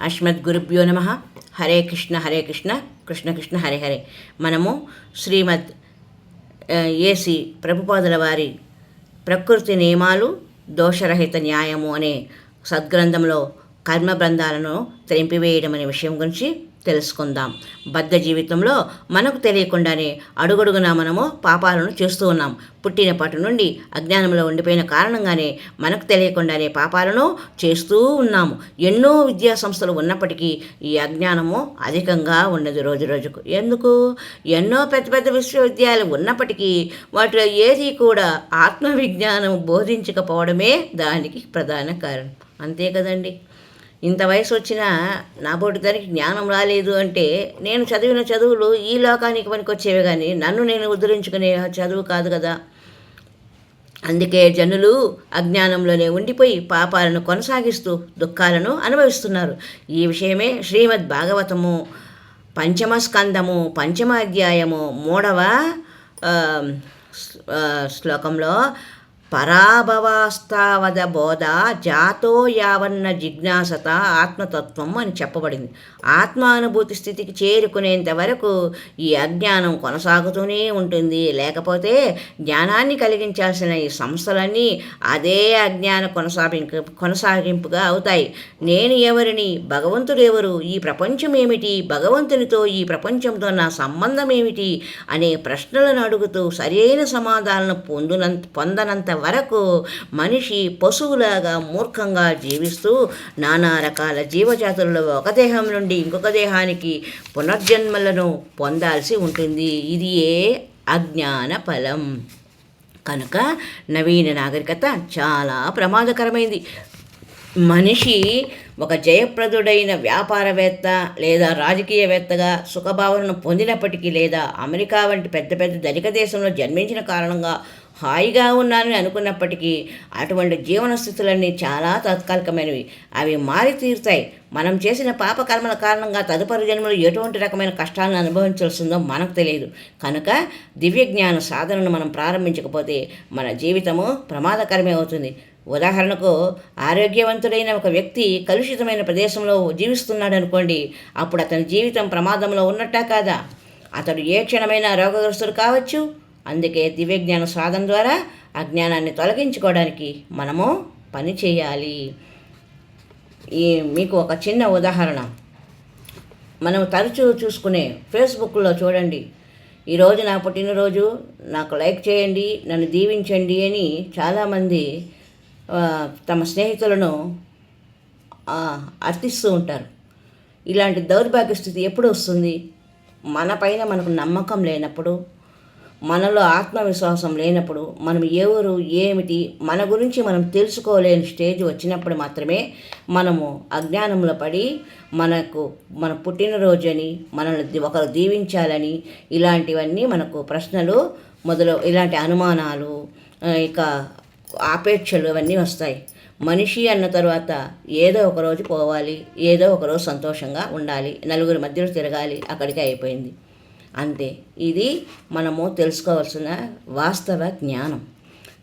అస్మద్ గురుభ్యో నమ. హరే కృష్ణ హరే కృష్ణ కృష్ణ కృష్ణ హరే హరే. మనము శ్రీమద్ ఏసి ప్రభుపాదుల వారి ప్రకృతి నియమాలు దోషరహిత న్యాయము అనే సద్గ్రంథంలో కర్మ బృందాలను తెంపివేయడం అనే విషయం గురించి తెలుసుకుందాం. బద్ధ జీవితంలో మనకు తెలియకుండానే అడుగడుగునా మనము పాపాలను చేస్తూ ఉన్నాం. పుట్టినప్పటి నుండి అజ్ఞానంలో ఉండిపోయిన కారణంగానే మనకు తెలియకుండానే పాపాలను చేస్తూ ఉన్నాము. ఎన్నో విద్యా సంస్థలు ఉన్నప్పటికీ ఈ అజ్ఞానము అధికంగా ఉన్నది రోజు రోజుకు. ఎందుకు? ఎన్నో పెద్ద పెద్ద విశ్వవిద్యాలయాలు ఉన్నప్పటికీ వాటిలో ఏది కూడా ఆత్మవిజ్ఞానం బోధించకపోవడమే దానికి ప్రధాన కారణం. అంతే కదండి? ఇంత వయసు వచ్చినా నా బోటి దానికి జ్ఞానం రాలేదు అంటే నేను చదివిన చదువులు ఈ లోకానికి పనికొచ్చేవి కానీ నన్ను నేను ఉద్ధరించుకునే చదువు కాదు కదా. అందుకే జనులు అజ్ఞానంలోనే ఉండిపోయి పాపాలను కొనసాగిస్తూ దుఃఖాలను అనుభవిస్తున్నారు. ఈ విషయమే శ్రీమద్ భాగవతము పంచమ స్కందము పంచమ అధ్యాయము మూడవ శ్లోకంలో పరాభవాస్తావద బోధ జాతో యావన్న జిజ్ఞాసత ఆత్మతత్వం అని చెప్పబడింది. ఆత్మానుభూతి స్థితికి చేరుకునేంత వరకు ఈ అజ్ఞానం కొనసాగుతూనే ఉంటుంది. లేకపోతే జ్ఞానాన్ని కలిగించాల్సిన ఈ సంస్థలన్నీ అదే అజ్ఞాన కొనసాగింపు కొనసాగింపుగా అవుతాయి. నేను ఎవరిని భగవంతుడు ఎవరు ఈ ప్రపంచం ఏమిటి భగవంతునితో ఈ ప్రపంచంతో నా సంబంధం ఏమిటి అనే ప్రశ్నలను అడుగుతూ సరైన సమాధానాలను పొందునంత పొందనంత వరకు మనిషి పశువులాగా మూర్ఖంగా జీవిస్తూ నానా రకాల జీవజాతులలో ఒక దేహం నుండి ఇంకొక దేహానికి పునర్జన్మలను పొందాల్సి ఉంటుంది. ఇది ఏ అజ్ఞాన ఫలం? కనుక నవీన నాగరికత చాలా ప్రమాదకరమైంది. మనిషి ఒక జయప్రదుడైన వ్యాపారవేత్త లేదా రాజకీయవేత్తగా సుఖభావనను పొందినప్పటికీ లేదా అమెరికా వంటి పెద్ద పెద్ద ధనిక దేశంలో జన్మించిన కారణంగా హాయిగా ఉన్నానని అనుకున్నప్పటికీ అటువంటి జీవన స్థితులన్నీ చాలా తాత్కాలికమైనవి. అవి మారి తీరుతాయి. మనం చేసిన పాపకర్మల కారణంగా తదుపరి జన్మలు ఎటువంటి రకమైన కష్టాలను అనుభవించాల్సిందో మనకు తెలియదు. కనుక దివ్య జ్ఞాన సాధనను మనం ప్రారంభించకపోతే మన జీవితము ప్రమాదకరమే అవుతుంది. ఉదాహరణకు ఆరోగ్యవంతుడైన ఒక వ్యక్తి కలుషితమైన ప్రదేశంలో జీవిస్తున్నాడు అనుకోండి అప్పుడు అతని జీవితం ప్రమాదంలో ఉన్నట్టా కాదా? అతడు ఏ క్షణమైనా రోగగ్రస్తుడు కావచ్చు? అందుకే దివ్యజ్ఞాన సాధన ద్వారా అజ్ఞానాన్ని తొలగించుకోవడానికి మనము పని చేయాలి. ఈ మీకు ఒక చిన్న ఉదాహరణ. మనం తరచూ చూసుకునే ఫేస్బుక్లో చూడండి. ఈరోజు నా పుట్టినరోజు నాకు లైక్ చేయండి నన్ను దీవించండి అని చాలామంది తమ స్నేహితులను అర్థిస్తూ ఉంటారు. ఇలాంటి దౌర్భాగ్య స్థితి ఎప్పుడు వస్తుంది? మన పైన మనకు నమ్మకం లేనప్పుడు మనలో ఆత్మవిశ్వాసం లేనప్పుడు మనం ఎవరు ఏమిటి మన గురించి మనం తెలుసుకోలేని స్టేజ్ వచ్చినప్పుడు మాత్రమే మనము అజ్ఞానంలో పడి మనకు మన పుట్టినరోజు అని మనల్ని ఒకరు దీవించాలని ఇలాంటివన్నీ మనకు ప్రశ్నలు మొదలు ఇలాంటి అనుమానాలు ఇక ఆపేక్షలు అవన్నీ వస్తాయి. మనిషి అన్న తర్వాత ఏదో ఒక రోజు పోవాలి ఏదో ఒక రోజు సంతోషంగా ఉండాలి నలుగురి మధ్యలో తిరగాలి అక్కడికి అయిపోయింది. అంతే ఇది మనము తెలుసుకోవాల్సిన వాస్తవ జ్ఞానం.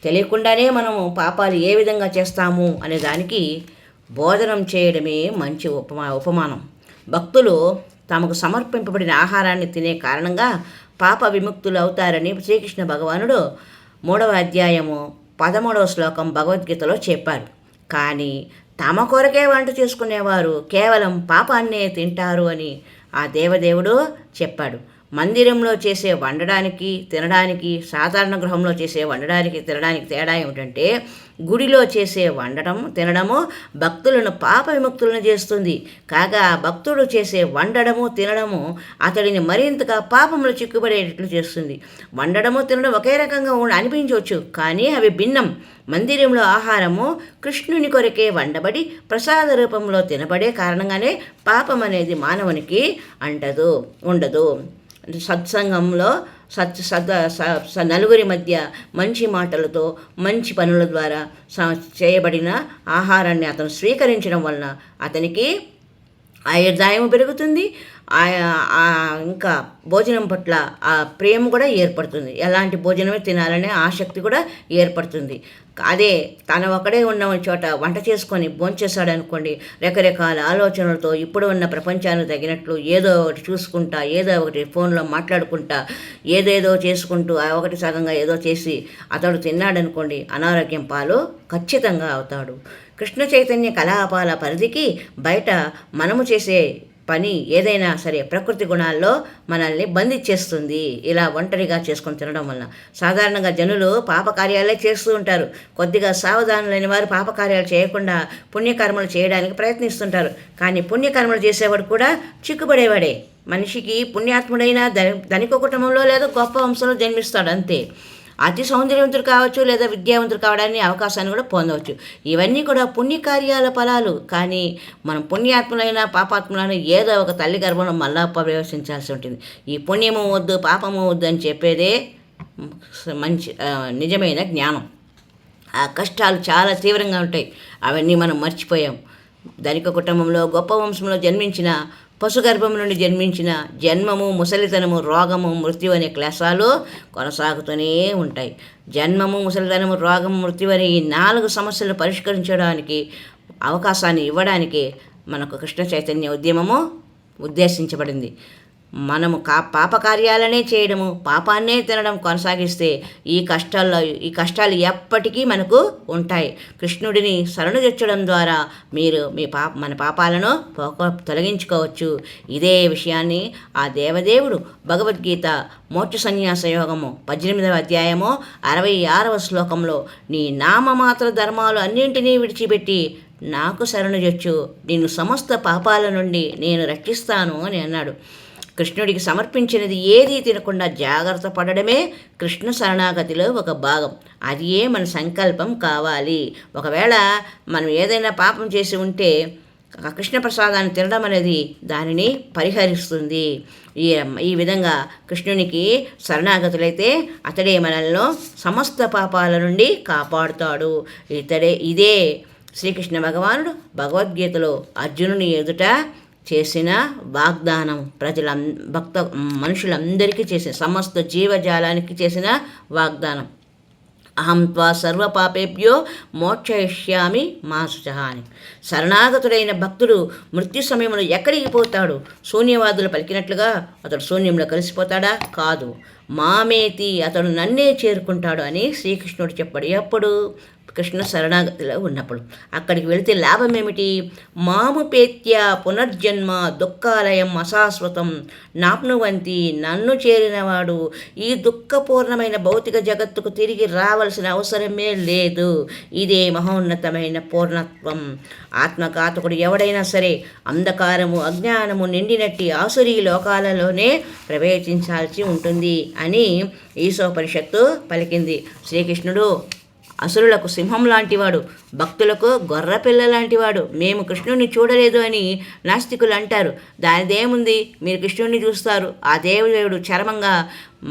తెలియకుండానే మనము పాపాలు ఏ విధంగా చేస్తాము అనే దానికి బోధనం చేయడమే మంచి ఉపమా ఉపమానం. భక్తులు తమకు సమర్పింపబడిన ఆహారాన్ని తినే కారణంగా పాప విముక్తులు అవుతారని శ్రీకృష్ణ భగవానుడు మూడవ అధ్యాయము పదమూడవ శ్లోకం భగవద్గీతలో చెప్పారు. కానీ తమ కొరకే వంట చేసుకునేవారు కేవలం పాపాన్నే తింటారు అని ఆ దేవదేవుడు చెప్పాడు. మందిరంలో చేసే వండడానికి తినడానికి సాధారణ గృహంలో చేసే వండడానికి తినడానికి తేడా ఏమిటంటే గుడిలో చేసే వండటం తినడము భక్తులను పాప విముక్తులను చేస్తుంది. కాగా భక్తుడు చేసే వండడము తినడము అతడిని మరింతగా పాపములు చిక్కుబడేటట్లు చేస్తుంది. వండడము తినడం ఒకే రకంగా అనిపించవచ్చు కానీ అవి భిన్నం. మందిరంలో ఆహారము కృష్ణుని కొరకే వండబడి ప్రసాద రూపంలో తినబడే కారణంగానే పాపం అనేది మానవునికి అంటదు ఉండదు. సత్సంగంలో సత్ సద్ స- స- నలుగురి మధ్య మంచి మాటలతో మంచి పనుల ద్వారా స- చేయబడిన ఆహారాన్ని అతను స్వీకరించడం వలన అతనికి ఆయుర్దాయం పెరుగుతుంది. ఇంకా భోజనం పట్ల ఆ ప్రేమ కూడా ఏర్పడుతుంది. ఎలాంటి భోజనమే తినాలనే ఆసక్తి కూడా ఏర్పడుతుంది. అదే తన ఒకడే ఉన్న చోట వంట చేసుకొని భోంచేశాడు అనుకోండి రకరకాల ఆలోచనలతో ఇప్పుడు ఉన్న ప్రపంచానికి తగినట్లు ఏదో ఒకటి చూసుకుంటా ఏదో ఒకటి ఫోన్లో మాట్లాడుకుంటా ఏదేదో చేసుకుంటూ ఆ ఒకటి సగంగా ఏదో చేసి అతడు తిన్నాడనుకోండి అనారోగ్యం పాలు ఖచ్చితంగా అవుతాడు. కృష్ణ చైతన్య కళాపాల పరిధికి బయట మనము చేసే పని ఏదైనా సరే ప్రకృతి గుణాల్లో మనల్ని బంధించేస్తుంది ఇలా ఒంటరిగా చేసుకొని తినడం వలన. సాధారణంగా జనులు పాపకార్యాలే చేస్తూ ఉంటారు. కొద్దిగా సావధానులైన వారు పాపకార్యాలు చేయకుండా పుణ్యకర్మలు చేయడానికి ప్రయత్నిస్తుంటారు. కానీ పుణ్యకర్మలు చేసేవాడు కూడా చిక్కుబడేవాడే. మనిషికి పుణ్యాత్ముడైన ధనిక కుటుంబంలో లేదా గొప్ప వంశంలో జన్మిస్తాడు అంతే అతి సౌందర్యవంతుడు కావచ్చు లేదా విద్యావంతుడు కావడానికి అవకాశాన్ని కూడా పొందవచ్చు. ఇవన్నీ కూడా పుణ్యకార్యాల ఫలాలు. కానీ మనం పుణ్యాత్ములైన పాపాత్ములైన ఏదో ఒక తల్లి గర్భంలో మళ్ళా ప్రవేశించాల్సి ఉంటుంది. ఈ పుణ్యము వద్దు పాపము వద్దు అని చెప్పేదే మంచి నిజమైన జ్ఞానం. ఆ కష్టాలు చాలా తీవ్రంగా ఉంటాయి. అవన్నీ మనం మర్చిపోయాం. ధనిక కుటుంబంలో గొప్ప వంశంలో జన్మించిన పశుగర్భం నుండి జన్మించిన జన్మము ముసలితనము రోగము మృత్యు అనే క్లేశాలు కొనసాగుతూనే ఉంటాయి. జన్మము ముసలితనము రోగము మృత్యు అనే ఈ నాలుగు సమస్యలు పరిష్కరించడానికి అవకాశాన్ని ఇవ్వడానికి మనకు కృష్ణ చైతన్య ఉద్యమము ఉద్దేశించబడింది. మనము కా పాపకార్యాలనే చేయడము పాపాన్నే తినడం కొనసాగిస్తే ఈ కష్టాల్లో ఈ కష్టాలు ఎప్పటికీ మనకు ఉంటాయి. కృష్ణుడిని శరణుజొచ్చడం ద్వారా మీరు మీ పాప మన పాపాలను తొలగించుకోవచ్చు. ఇదే విషయాన్ని ఆ దేవదేవుడు భగవద్గీత మోక్ష సన్యాస యోగము పద్దెనిమిదవ అధ్యాయము అరవై ఆరవ శ్లోకంలో నీ నామమాత్ర ధర్మాలు అన్నింటినీ విడిచిపెట్టి నాకు శరణుజొచ్చు నిన్ను సమస్త పాపాల నుండి నేను రక్షిస్తాను అని అన్నాడు. కృష్ణుడికి సమర్పించినది ఏదీ తినకుండా జాగ్రత్త పడడమే కృష్ణ శరణాగతిలో ఒక భాగం. అది ఏ మన సంకల్పం కావాలి. ఒకవేళ మనం ఏదైనా పాపం చేసి ఉంటే కృష్ణ ప్రసాదాన్ని తినడం అనేది దానిని పరిహరిస్తుంది. ఈ ఈ విధంగా కృష్ణునికి శరణాగతులైతే అతడే మనల్లో సమస్త పాపాల నుండి కాపాడుతాడు. ఇతడే ఇదే శ్రీకృష్ణ భగవానుడు భగవద్గీతలో అర్జునుని ఎదుట చేసిన వాగ్దానం ప్రజల భక్త మనుషులందరికీ చేసిన సమస్త జీవజాలానికి చేసిన వాగ్దానం. అహం త్వా సర్వపాపేభ్యో మోక్షయిష్యామి మా అని శరణాగతుడైన భక్తుడు మృత్యు సమయంలో ఎక్కడికి పోతాడు? శూన్యవాదులు పలికినట్లుగా అతడు శూన్యంలో కలిసిపోతాడా? కాదు. మామేతి అతడు నన్నే చేరుకుంటాడు అని శ్రీకృష్ణుడు చెప్పాడు. ఎప్పుడు? కృష్ణ శరణాగతిలో ఉన్నప్పుడు. అక్కడికి వెళితే లాభం ఏమిటి పేత్య పునర్జన్మ దుఃఖాలయం అశాశ్వతం. నాప్నువంతి నన్ను చేరినవాడు ఈ దుఃఖపూర్ణమైన భౌతిక జగత్తుకు తిరిగి రావలసిన అవసరమే లేదు. ఇదే మహోన్నతమైన పూర్ణత్వం. ఆత్మఘాతకుడు ఎవడైనా సరే అంధకారము అజ్ఞానము నిండినట్టి ఆసురీ లోకాలలోనే ప్రవేశించాల్సి ఉంటుంది. అని ఈశోపనిషత్తు పలికింది. శ్రీకృష్ణుడు అసురులకు సింహం లాంటివాడు భక్తులకు గొర్రపిల్ల లాంటివాడు మేము కృష్ణుడిని చూడలేదు అని నాస్తికులు అంటారు. దానిదేముంది మీరు కృష్ణుడిని చూస్తారు. ఆ దేవుడు చరమంగా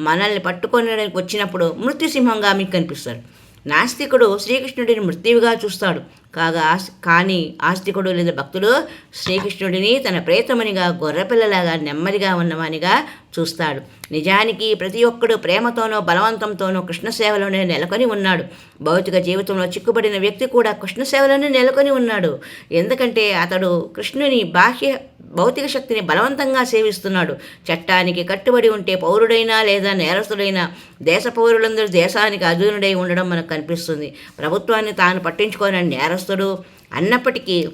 మనల్ని పట్టుకొని వచ్చినప్పుడు మృత్యుసింహంగా మీకు కనిపిస్తారు. నాస్తికుడు శ్రీకృష్ణుడిని మృత్యువుగా చూస్తాడు. కాగా కానీ ఆస్తికుడు లేదా భక్తుడు శ్రీకృష్ణుడిని తన ప్రేతమునిగా గొర్రెపిల్లలాగా నెమ్మదిగా ఉన్నవానిగా చూస్తాడు. నిజానికి ప్రతి ఒక్కడు ప్రేమతోనో బలవంతంతోనో కృష్ణ సేవలోనే నెలకొని ఉన్నాడు. భౌతిక జీవితంలో చిక్కుబడిన వ్యక్తి కూడా కృష్ణ సేవలోనే నెలకొని ఉన్నాడు. ఎందుకంటే అతడు కృష్ణుని బాహ్య భౌతిక శక్తిని బలవంతంగా సేవిస్తున్నాడు. చట్టానికి కట్టుబడి ఉంటే పౌరుడైనా లేదా నేరస్తుడైనా దేశ పౌరులందరూ దేశానికి అధీనుడై ఉండడం మనకు కనిపిస్తుంది. ప్రభుత్వాన్ని తాను పట్టించుకోని నేరస్తుడు అన్నప్పటికీ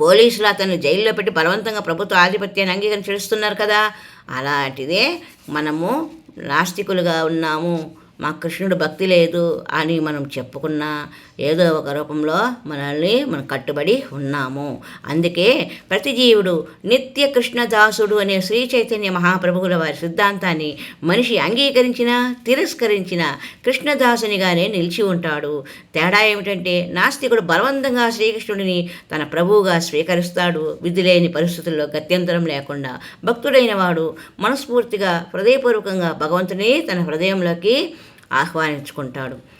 పోలీసులు అతను జైల్లో పెట్టి బలవంతంగా ప్రభుత్వ ఆధిపత్యాన్ని అంగీకరిస్తున్నారు కదా. అలాంటిదే మనము నాస్తికులుగా ఉన్నాము. మా కృష్ణుడు భక్తి లేదు అని మనం చెప్పుకున్నా ఏదో ఒక రూపంలో మనల్ని మనం కట్టుబడి ఉన్నాము. అందుకే ప్రతి జీవుడు నిత్య కృష్ణదాసుడు అనే శ్రీ చైతన్య మహాప్రభువుల వారి సిద్ధాంతాన్ని మనిషి అంగీకరించిన తిరస్కరించిన కృష్ణదాసునిగానే నిలిచి ఉంటాడు. తేడా ఏమిటంటే నాస్తికుడు బలవంతంగా శ్రీకృష్ణుడిని తన ప్రభువుగా స్వీకరిస్తాడు. విధి లేని పరిస్థితుల్లో గత్యంతరం లేకుండా భక్తుడైన వాడు మనస్ఫూర్తిగా హృదయపూర్వకంగా భగవంతుని తన హృదయంలోకి ఆహ్వానించుకుంటాడు.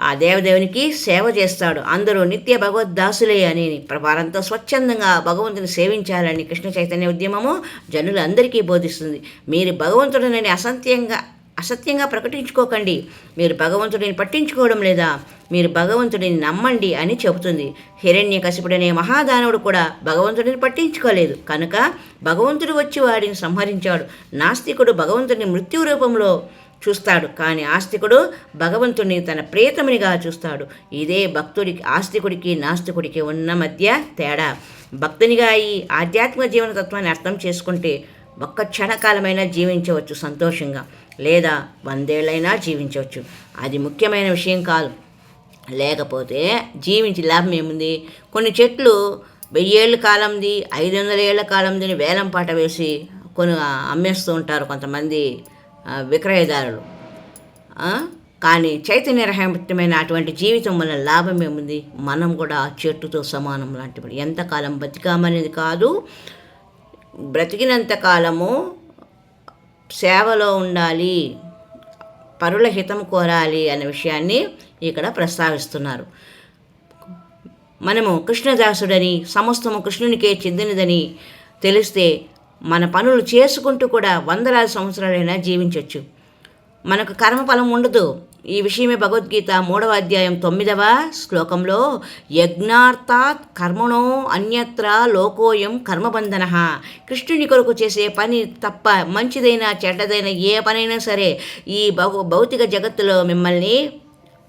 ఆ దేవదేవునికి సేవ చేస్తాడు. అందరూ నిత్య భగవద్దాసులే అని వారంతా స్వచ్ఛందంగా భగవంతుని సేవించాలని కృష్ణ చైతన్య ఉద్యమము జనులందరికీ బోధిస్తుంది. మీరు భగవంతుడిని అసత్యంగా అసత్యంగా ప్రకటించుకోకండి. మీరు భగవంతుడిని పట్టించుకోవడం లేదా మీరు భగవంతుడిని నమ్మండి అని చెబుతుంది. హిరణ్య కసిపుడనే మహాదానవుడు కూడా భగవంతుడిని పట్టించుకోలేదు. కనుక భగవంతుడు వచ్చి వాడిని సంహరించాడు. నాస్తికుడు భగవంతుడిని మృత్యు రూపంలో చూస్తాడు. కానీ ఆస్తికుడు భగవంతుడిని తన ప్రియతమునిగా చూస్తాడు. ఇదే భక్తుడికి ఆస్తికుడికి నాస్తికుడికి ఉన్న మధ్య తేడా. భక్తునిగా ఈ ఆధ్యాత్మిక జీవన తత్వాన్ని అర్థం చేసుకుంటే ఒక్క క్షణకాలమైనా జీవించవచ్చు సంతోషంగా. లేదా వందేళ్ళైనా జీవించవచ్చు. అది ముఖ్యమైన విషయం కాదు. లేకపోతే జీవించి లాభం ఏముంది? కొన్ని చెట్లు వెయ్యేళ్ళ కాలంది ఐదు వందల ఏళ్ళ కాలంది వేలం పాట వేసి కొన్ని అమ్మేస్తూ ఉంటారు కొంతమంది. విక్రయదారులు. కానీ చైతన్య రహమతమైన అటువంటి జీవితం వల్ల లాభం ఏముంది? మనం కూడా ఆ చెట్టుతో సమానం లాంటివి ఎంతకాలం బతికామనేది కాదు. బ్రతికినంత కాలము సేవలో ఉండాలి పరుల హితం కోరాలి అనే విషయాన్ని ఇక్కడ ప్రస్తావిస్తున్నారు. మనము కృష్ణదాసుడని సమస్తము కృష్ణునికే చెందినదని తెలిస్తే మన పనులు చేసుకుంటూ కూడా వందలాది సంవత్సరాలైనా జీవించవచ్చు మనకు కర్మఫలం ఉండదు. ఈ విషయమే భగవద్గీత మూడవ అధ్యాయం తొమ్మిదవ శ్లోకంలో యజ్ఞార్థాత్ కర్మణో అన్యత్ర లోకోయం కర్మబంధన. కృష్ణుని కొరకు చేసే పని తప్ప మంచిదైనా చెడ్డదైన ఏ పనైనా సరే ఈ భౌ భౌతిక జగత్తులో మిమ్మల్ని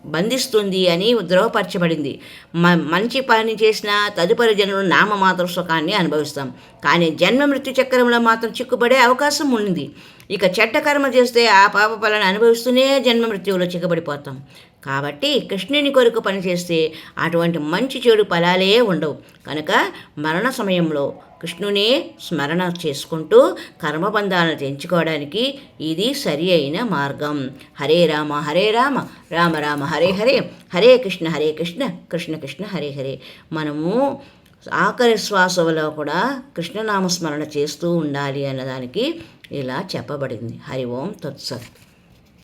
బంధిస్తుంది అని ద్రోహపరచబడింది. మ మంచి పని చేసిన తదుపరి జనులు నామమాత్ర సుఖాన్ని అనుభవిస్తాం. కానీ జన్మ మృత్యు చక్రంలో మాత్రం చిక్కుబడే అవకాశం ఉంది. ఇక చెడ్డ కర్మ చేస్తే ఆ పాప ఫలాన్ని అనుభవిస్తూనే జన్మ మృత్యువులో చిక్కబడిపోతాం. కాబట్టి కృష్ణుని కొరకు పనిచేస్తే అటువంటి మంచి చెడు ఫలాలే ఉండవు. కనుక మరణ సమయంలో కృష్ణునే స్మరణ చేసుకుంటూ కర్మబంధాలను తెంచుకోవడానికి ఇది సరి అయిన మార్గం. హరే రామ హరే రామ రామ రామ హరే హరే హరే కృష్ణ హరే కృష్ణ కృష్ణ కృష్ణ హరే హరే. మనము ఆఖరి శ్వాసలో కూడా కృష్ణనామస్మరణ చేస్తూ ఉండాలి అన్నదానికి ఇలా చెప్పబడింది. హరి ఓం తత్సత్.